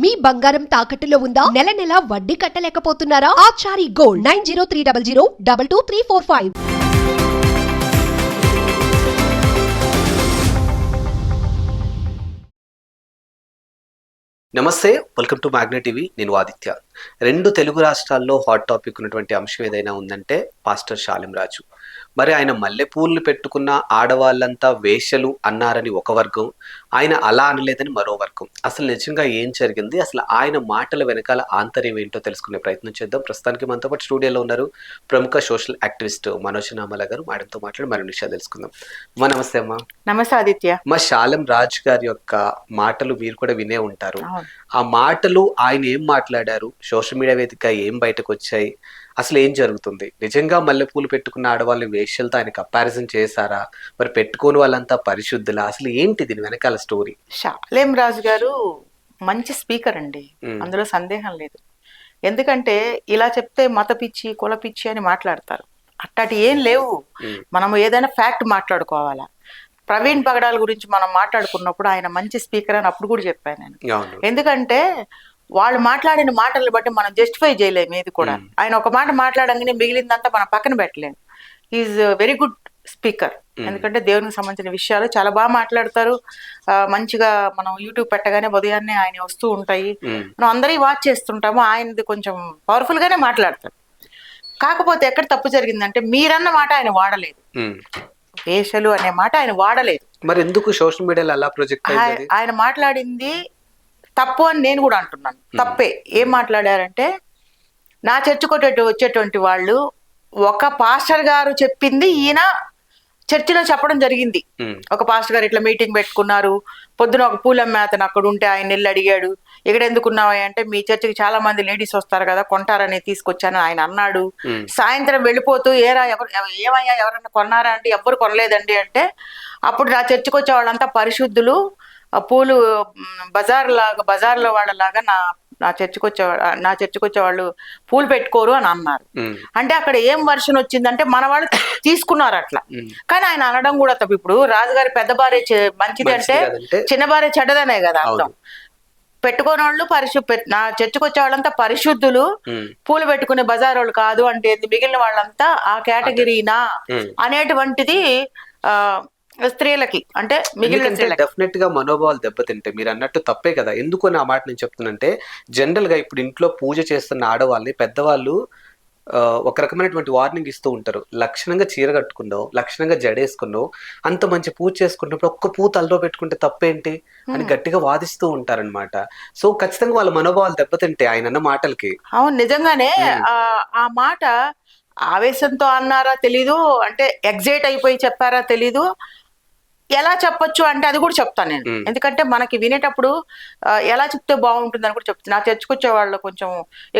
మీ బంగారం తాకట్టులో ఉందా? నెల నెల వడ్డీ కట్టలేకపోతున్నారా? Achari gold nine zero three double zero double two three four five. నమస్తే వెల్కమ్ టు మ్యాగ్నెట్ టీవీ నేను ఆదిత్య. రెండు తెలుగు రాష్ట్రాల్లో హాట్ టాపిక్ ఉన్నటువంటి అంశం ఏదైనా ఉందంటే పాస్టర్ షాలిం రాజు. మరి ఆయన మల్లెపూలు పెట్టుకున్న ఆడవాళ్ళంతా వేషలు అన్నారని ఒక వర్గం ఆయన అలా అనలేదని మరో వర్గం. అసలు నిజంగా ఏం జరిగింది? అసలు ఆయన మాటల వెనకాల ఆంతర్యం ఏంటో తెలుసుకునే ప్రయత్నం చేద్దాం. ప్రస్తుతానికి మనతో పాటు స్టూడియోలో ఉన్నారు ప్రముఖ సోషల్ యాక్టివిస్ట్ మనోజ్ నామల గారు. మేడంతో మాట్లాడి మరిన్ని విషయాలు తెలుసుకుందాం. అమ్మా నమస్తే అమ్మా. నమస్తే ఆదిత్య. మా శాలం రాజ్ గారి యొక్క మాటలు మీరు కూడా వినే ఉంటారు. ఆ మాటలు ఆయన ఏం మాట్లాడారు? సోషల్ మీడియా వేదిక ఏం బయటకు వచ్చాయి? అసలు ఏం జరుగుతుంది? నిజంగా మల్లెపూలు పెట్టుకున్న ఆడవాళ్ళని వేష్యలతో ఆయన కంపారిజన్ చేశారా? మరి పెట్టుకోని వాళ్ళంతా పరిశుద్ధులా? అసలు ఏంటి దీని వెనకాల స్టోరీ షాలేం రాజు గారు మంచి స్పీకర్ అండి. అందులో సందేహం లేదు. ఎందుకంటే ఇలా చెప్తే మత పిచ్చి కుల పిచ్చి అని మాట్లాడతారు. అట్టటి ఏం లేవు. మనం ఏదైనా ఫ్యాక్ట్ మాట్లాడుకోవాలా. ప్రవీణ్ పగడాల గురించి మనం మాట్లాడుకున్నప్పుడు ఆయన మంచి స్పీకర్ అని అప్పుడు కూడా చెప్పాను నేను. ఎందుకంటే వాళ్ళు మాట్లాడిన మాటలు బట్టి మనం జస్టిఫై చేయలేము ఏది కూడా. ఆయన ఒక మాట మాట్లాడంగానే మిగిలిందంతా మనం పక్కన పెట్టలేము. Is very good speaker. ఎందుకంటే దేవునికి సంబంధించిన విషయాలు చాలా బాగా మాట్లాడతారు. మంచిగా మనం యూట్యూబ్ పెట్టగానే ఉదయాన్నే ఆయన వస్తూ ఉంటాయి. మనం అందరి వాచ్ చేస్తుంటాము. ఆయనది కొంచెం పవర్ఫుల్ గానే మాట్లాడతారు. కాకపోతే ఎక్కడ తప్పు జరిగిందంటే మీరన్న మాట ఆయన వాడలేదు. వేషలు అనే మాట ఆయన వాడలేదు. మరి ఎందుకు సోషల్ మీడియాలో అలా ప్రొజెక్ట్ ఆయన మాట్లాడింది తప్పు అని నేను కూడా అంటున్నాను. తప్పే. ఏం మాట్లాడారంటే నా చర్చకొట్టే వచ్చేటువంటి వాళ్ళు ఒక పాస్టర్ గారు చెప్పింది ఈయన చర్చిలో చెప్పడం జరిగింది. ఒక పాస్టర్ గారు ఇట్లా మీటింగ్ పెట్టుకున్నారు. పొద్దున ఒక పూలమ్మ అతను అక్కడ ఉంటే ఆయన వెళ్ళి అడిగాడు ఇక్కడ ఎందుకున్నావా అంటే మీ చర్చికి చాలా మంది లేడీస్ వస్తారు కదా కొంటారని తీసుకొచ్చాను ఆయన అన్నాడు. సాయంత్రం వెళ్ళిపోతూ ఏరా ఎవరు ఎవ- ఏమయ్యా ఎవరన్నా కొన్నారా అంటే ఎవ్వరు కొనలేదండి. అంటే అప్పుడు నా చర్చికి వచ్చే వాళ్ళంతా పరిశుద్ధులు పూలు బజార్ లాగా బజార్లో వాళ్ళలాగా నా నా చర్చికి వచ్చే నా చర్చికి వచ్చే వాళ్ళు పూలు పెట్టుకోరు అని అన్నారు. అంటే అక్కడ ఏం వర్షన్ వచ్చిందంటే మన వాళ్ళు తీసుకున్నారు అట్లా. కానీ ఆయన అనడం కూడా తప్పు. ఇప్పుడు రాజుగారి పెద్ద భార్య మంచిది అంటే చిన్న భార్య చెడ్డదనే కదా అర్థం. పెట్టుకునే వాళ్ళు పరిశు నా చర్చకు వచ్చే వాళ్ళంతా పరిశుద్ధులు. పూలు పెట్టుకునే బజార్ వాళ్ళు కాదు అంటే? మిగిలిన వాళ్ళంతా ఆ కేటగిరీనా. అనేటువంటిది ఆ స్త్రీలకి అంటే మిగిలిన డెఫినెట్గా మనోభావాలు దెబ్బతింటాయి మీరు అన్నట్టు తప్పే కదా. ఎందుకు అని ఆ మాట నేను చెప్తున్నానంటే జనరల్గా ఇప్పుడు ఇంట్లో పూజ చేస్తున్న ఆడవాళ్ళని పెద్దవాళ్ళు ఒక రకమైనటువంటి వార్నింగ్ ఇస్తూ ఉంటారు. లక్షణంగా చీర కట్టుకున్నావు లక్షణంగా జడేసుకున్నావు అంత మంచి పూజ చేసుకున్నప్పుడు ఒక్క పూ తలలో పెట్టుకుంటే తప్పేంటి? అని గట్టిగా వాదిస్తూ ఉంటారన్నమాట. సో ఖచ్చితంగా వాళ్ళ మనోభావాలు దెబ్బతింటాయి ఆయన అన్న మాటలకి. అవును నిజంగానే ఆ మాట ఆవేశంతో అన్నారా తెలీదు అంటే ఎగ్జైట్ అయిపోయి చెప్పారా తెలీదు. ఎలా చెప్పొచ్చు అంటే అది కూడా చెప్తాను నేను. ఎందుకంటే మనకి వినేటప్పుడు ఎలా చెప్తే బాగుంటుంది అని కూడా చెప్తాను నా చర్చకొచ్చే వాళ్ళు కొంచెం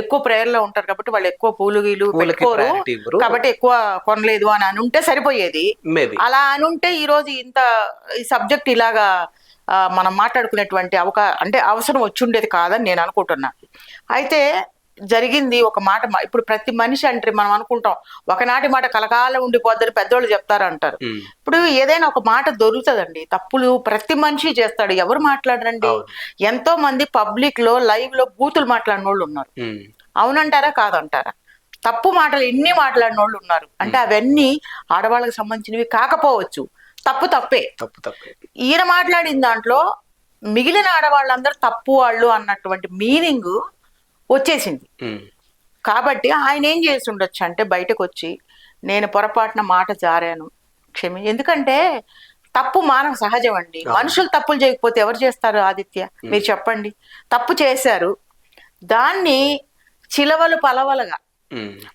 ఎక్కువ prayer లో ఉంటారు కాబట్టి వాళ్ళు ఎక్కువ పూలు గీలు పెట్టుకోరు. కాబట్టి ఎక్కువ కొనలేదు అని అని ఉంటే సరిపోయేది అలా అని ఉంటే ఈ రోజు ఇంత ఈ సబ్జెక్ట్ ఇలాగా మనం మాట్లాడుకునేటువంటి అవకా అంటే అవసరం వచ్చి ఉండేది కాదని నేను అనుకుంటున్నా. అయితే జరిగింది ఒక మాట ఇప్పుడు ప్రతి మనిషి అంటే మనం అనుకుంటాం ఒకనాటి మాట కలకాలం ఉండిపోద్దని పెద్దోళ్ళు చెప్తారు అంటారు. ఇప్పుడు ఏదైనా ఒక మాట దొరుకుతుందండి తప్పులు ప్రతి మనిషి చేస్తాడు ఎవరు మాట్లాడరండి. ఎంతో మంది పబ్లిక్లో లైవ్లో బూతులు మాట్లాడిన వాళ్ళు ఉన్నారు. అవునంటారా కాదంటారా? తప్పు మాటలు ఎన్ని మాట్లాడిన వాళ్ళు ఉన్నారు. అంటే అవన్నీ ఆడవాళ్ళకి సంబంధించినవి కాకపోవచ్చు. తప్పు తప్పే. తప్పు తప్పే. ఈయన మాట్లాడిన దాంట్లో మిగిలిన ఆడవాళ్ళందరూ తప్పు వాళ్ళు అన్నటువంటి మీనింగ్ వచ్చేసింది. కాబట్టి ఆయన ఏం చేసి ఉండొచ్చు అంటే బయటకు వచ్చి నేను పొరపాటున మాట జారాను క్షమి ఎందుకంటే తప్పు మానవ సహజం అండి. మనుషులు తప్పులు చేయకపోతే ఎవరు చేస్తారు ఆదిత్య? మీరు చెప్పండి. తప్పు చేశారు. దాన్ని చిలవలు పలవలుగా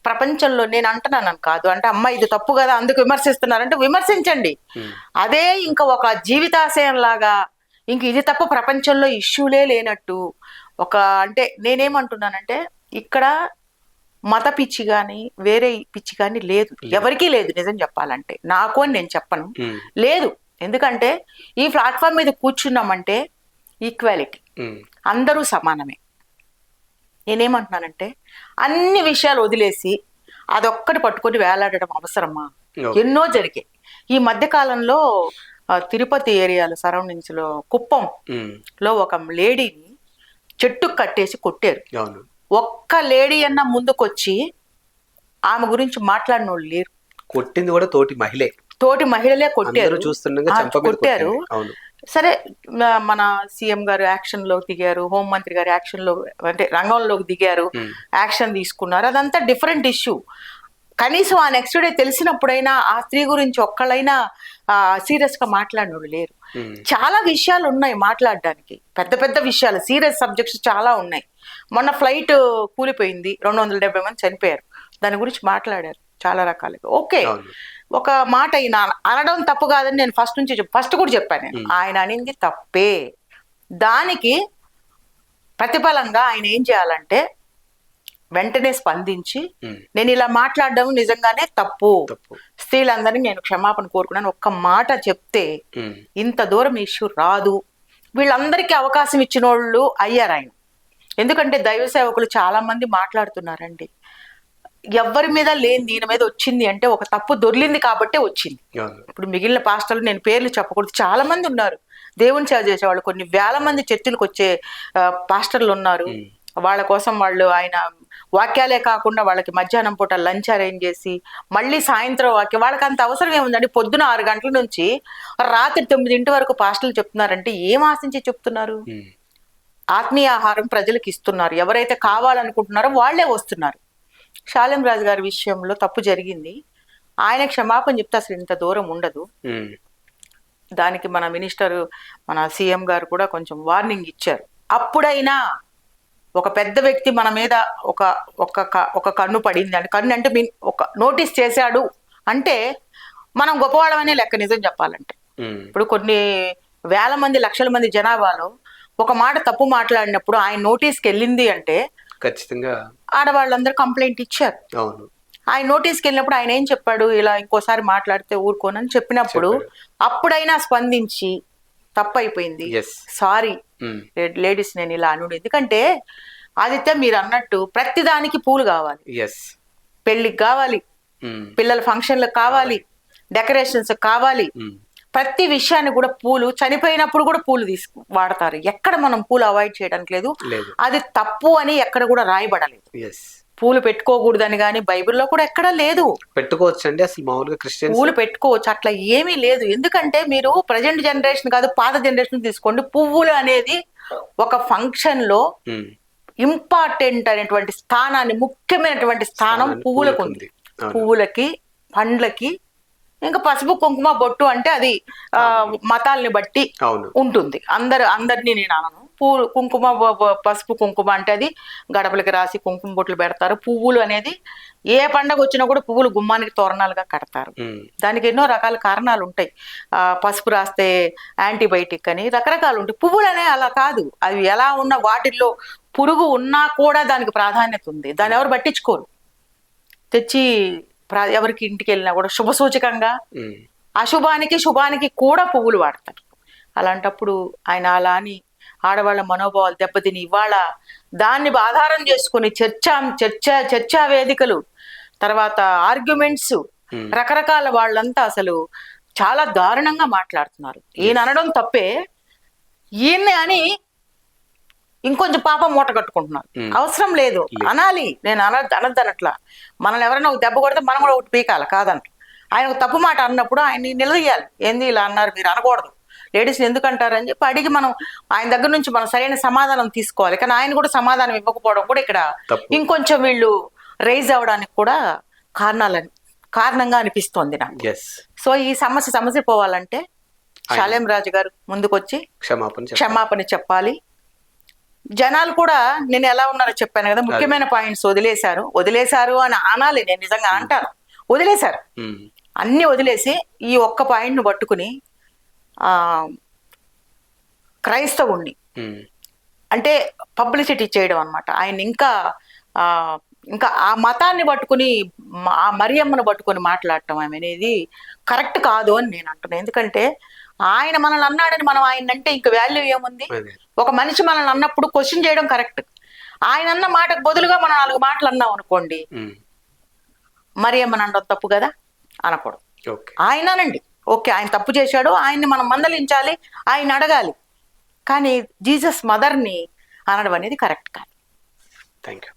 ప్రపంచంలో నేను అంటున్నాను కాదు. అంటే అమ్మ ఇది తప్పు కదా అందుకు విమర్శిస్తున్నారంటే విమర్శించండి. అదే ఇంకా ఒక జీవితాశయం లాగా ఇంక ఇది తప్ప ప్రపంచంలో ఇష్యూలే లేనట్టు ఒక అంటే నేనేమంటున్నానంటే ఇక్కడ మత పిచ్చి కానీ వేరే పిచ్చి కానీ లేదు. ఎవరికీ లేదు నిజం చెప్పాలంటే. నాకు అని నేను చెప్పను. లేదు. ఎందుకంటే ఈ ప్లాట్ఫామ్ మీద కూర్చున్నామంటే ఈక్వాలిటీ. అందరూ సమానమే. నేనేమంటున్నానంటే అన్ని విషయాలు వదిలేసి అదొక్కటి పట్టుకొని వేలాడడం అవసరమా. ఎన్నో జరిగాయి. ఈ మధ్య కాలంలో తిరుపతి ఏరియాలో సరౌండింగ్స్లో కుప్పం లో ఒక లేడీని చెట్టు కట్టేసి కొట్టారు. ఒక్క లేడీ అన్న ముందుకొచ్చి ఆమె గురించి మాట్లాడిన వాళ్ళు లేరు. కొట్టింది కూడా తోటి మహిళే. తోటి మహిళలే కొట్టారు. కొట్టారు. సరే మన సీఎం గారు యాక్షన్లో దిగారు హోంమంత్రి గారు యాక్షన్లో అంటే రంగంలోకి దిగారు. యాక్షన్ తీసుకున్నారు. అదంతా డిఫరెంట్ ఇష్యూ. కనీసం ఆ నెక్స్ట్ డే తెలిసినప్పుడైనా ఆ స్త్రీ గురించి ఒక్కళ్ళైనా సీరియస్గా మాట్లాడినోళ్ళు లేరు. చాలా విషయాలు ఉన్నాయి మాట్లాడడానికి. పెద్ద పెద్ద విషయాలు సీరియస్ సబ్జెక్ట్స్ చాలా ఉన్నాయి. మొన్న ఫ్లైట్ కూలిపోయింది రెండు వందల డెబ్బై మంది చనిపోయారు. దాని గురించి మాట్లాడారు చాలా రకాలుగా. ఓకే ఒక మాట ఈయన అనడం తప్పు కాదని నేను ఫస్ట్ నుంచి ఫస్ట్ కూడా చెప్పాను నేను. ఆయన అనింది తప్పే. దానికి ప్రతిఫలంగా ఆయన ఏం చేయాలంటే వెంటనే స్పందించి. నేను ఇలా మాట్లాడడం నిజంగానే తప్పు. స్త్రీలందరినీ నేను క్షమాపణ కోరుకున్నాను. ఒక్క మాట చెప్తే. ఇంత దూరం ఇష్యూ రాదు. వీళ్ళందరికీ అవకాశం ఇచ్చిన వాళ్ళు అయ్యారు ఆయన. ఎందుకంటే దైవ సేవకులు చాలా మంది మాట్లాడుతున్నారండి. ఎవరి మీద లేని దీని మీద వచ్చింది అంటే ఒక తప్పు దొర్లింది కాబట్టే వచ్చింది. ఇప్పుడు మిగిలిన పాస్టర్లు నేను పేర్లు చెప్పకూడదు. చాలా మంది ఉన్నారు. దేవుని సేవ చేసేవాళ్ళు కొన్ని వేల మంది చర్చిలకు వచ్చే పాస్టర్లు ఉన్నారు. వాళ్ళ కోసం వాళ్ళు ఆయన వాక్యాలే కాకుండా వాళ్ళకి మధ్యాహ్నం పూట లంచ్ అరేంజ్ చేసి మళ్ళీ సాయంత్రం వాక్యం వాళ్ళకి అంత అవసరం ఏముందండి? పొద్దున ఆరు గంటల నుంచి రాత్రి తొమ్మిదింటి వరకు పాస్టర్లు చెప్తున్నారంటే ఏం ఆశించి చెప్తున్నారు. ఆత్మీయ ఆహారం ప్రజలకు ఇస్తున్నారు. ఎవరైతే కావాలనుకుంటున్నారో వాళ్ళే వస్తున్నారు. శాలెం రాజు గారి విషయంలో తప్పు జరిగింది. ఆయన క్షమాపణ చెప్తే అసలు ఇంత దూరం ఉండదు. దానికి మన మినిస్టర్ మన సీఎం గారు కూడా కొంచెం వార్నింగ్ ఇచ్చారు. అప్పుడైనా ఒక పెద్ద వ్యక్తి మన మీద ఒక ఒక ఒక కన్ను పడింది అంటే కన్ను అంటే మీన్ ఒక నోటీస్ చేశాడు అంటే మనం గొప్పవాళ్ళమనే లెక్క నిజం చెప్పాలంటే. ఇప్పుడు కొన్ని వేల మంది లక్షల మంది జనాభాలో ఒక మాట తప్పు మాట్లాడినప్పుడు ఆయన నోటీస్కి వెళ్ళింది అంటే ఖచ్చితంగా. ఆడవాళ్ళందరూ కంప్లైంట్ ఇచ్చారు. అవును. ఆయన నోటీస్కి వెళ్ళినప్పుడు ఆయన ఏం చెప్పాడు? ఇలా ఇంకోసారి మాట్లాడితే ఊరుకోనని చెప్పినప్పుడు అప్పుడైనా స్పందించి తప్పైపోయింది. ఎస్ సారీ ఉమ్. లేడీస్ నేను ఇలా అనుడు. ఎందుకంటే ఆదిత్య మీరు అన్నట్టు ప్రతి దానికి పూలు కావాలి. పెళ్ళికి కావాలి. ఉమ్. పిల్లల ఫంక్షన్లకు కావాలి. డెకరేషన్స్ కావాలి. ఉమ్. ప్రతి విషయాన్ని కూడా పూలు చనిపోయినప్పుడు కూడా పూలు తీసుకు వాడతారు. ఎక్కడ మనం పూలు అవాయిడ్ చేయడానికి లేదు. అది తప్పు అని ఎక్కడ కూడా రాయబడలేదు. పూలు పెట్టుకోకూడదని కానీ బైబిల్లో కూడా ఎక్కడా లేదు. పెట్టుకోవచ్చు అండి అసలు మామూలుగా క్రిస్టియన్స్ పూలు పెట్టుకోవచ్చు అట్లా ఏమీ లేదు. ఎందుకంటే మీరు ప్రజెంట్ జనరేషన్ కాదు పాత జనరేషన్ తీసుకోండి. పువ్వులు అనేది ఒక ఫంక్షన్లో. ఇంపార్టెంట్ అనేటువంటి స్థానాన్ని ముఖ్యమైనటువంటి స్థానం పువ్వులకు ఉంది. పువ్వులకి పండ్లకి ఇంకా పసుపు కుంకుమ బొట్టు అంటే అది మతాల్ని బట్టి ఉంటుంది. అందరు అందరినీ నేను అనను. పువ్వు కుంకుమ పసుపు కుంకుమ అంటే అది గడపలకి రాసి కుంకుమ బొట్లు పెడతారు. పువ్వులు అనేది ఏ పండగ వచ్చినా కూడా పువ్వులు గుమ్మానికి తోరణాలుగా కడతారు. దానికి ఎన్నో రకాల కారణాలు ఉంటాయి. ఆ, పసుపు రాస్తే యాంటీబయాటిక్ అని రకరకాలు ఉంటాయి. పువ్వులు అనే అలా కాదు. అవి ఎలా ఉన్న వాటిల్లో పురుగు ఉన్నా కూడా దానికి ప్రాధాన్యత ఉంది. దాన్ని ఎవరు పట్టించుకోరు. తెచ్చి ఎవరికి ఇంటికి వెళ్ళినా కూడా శుభ సూచకంగా. అశుభానికి శుభానికి కూడా పువ్వులు వాడతారు. అలాంటప్పుడు ఆయన అలా అని ఆడవాళ్ళ మనోభావాలు దెబ్బతిని ఇవాళ దాన్ని ఆధారం చేసుకుని చర్చా చర్చ చర్చా వేదికలు తర్వాత ఆర్గ్యుమెంట్స్. రకరకాల వాళ్ళంతా అసలు చాలా దారుణంగా మాట్లాడుతున్నారు. ఈయన అనడం తప్పే. ఈయన్ని అని ఇంకొంచెం పాపం మూట కట్టుకుంటున్నారు. అవసరం లేదు. అనాలి. నేను అన అనద్దనట్లా మనల్ని ఎవరైనా ఒక దెబ్బ కొడితే మనం కూడా ఒకటి పీకాలి. కాదంట. ఆయన ఒక తప్పు మాట అన్నప్పుడు ఆయన్ని నిలదీయాలి. ఏంది ఇలా అన్నారు? మీరు అనకూడదు. లేడీస్ని ఎందుకు అంటారని చెప్పి అడిగి మనం ఆయన దగ్గర నుంచి మనం సరైన సమాధానం తీసుకోవాలి. కానీ ఆయన కూడా సమాధానం ఇవ్వకపోవడం కూడా ఇక్కడ. ఇంకొంచెం వీళ్ళు రైజ్ అవ్వడానికి కూడా కారణాలని కారణంగా అనిపిస్తోంది నాకు. సో ఈ సమస్య సమస్య పోవాలంటే శాలేం రాజు గారు ముందుకొచ్చి క్షమాపణ. క్షమాపణ చెప్పాలి. జనాలు కూడా నేను ఎలా ఉన్నారో చెప్పాను కదా ముఖ్యమైన పాయింట్స్ వదిలేశారు. వదిలేశారు అని అనాలి నేను నిజంగా అంటాను. వదిలేశారు. ఉమ్. అన్ని వదిలేసి ఈ ఒక్క పాయింట్ను పట్టుకుని క్రైస్తవుణ్ణి. అంటే పబ్లిసిటీ చేయడం అన్నమాట. ఆయన ఇంకా ఆ ఇంకా ఆ మతాన్ని పట్టుకుని ఆ మరియమ్మను పట్టుకొని మాట్లాడటం ఆమె అనేది కరెక్ట్ కాదు అని నేను అంటున్నాను ఎందుకంటే ఆయన మనల్ని అన్నాడని మనం ఆయన అంటే ఇంక వాల్యూ ఏముంది? ఒక మనిషి మనల్ని అన్నప్పుడు క్వశ్చన్ చేయడం కరెక్ట్. ఆయన అన్న మాటకు బదులుగా మనం నాలుగు మాటలు అన్నాం అనుకోండి ఉమ్. మరి ఏమని అనడం తప్పు కదా? అనకూడదు. ఓకే. ఆయన అనండి. ఓకే ఆయన తప్పు చేశాడు ఆయన్ని మనం మందలించాలి ఆయన అడగాలి. కానీ జీసస్ మదర్ని అనడం అనేది కరెక్ట్ కాదు. Thank you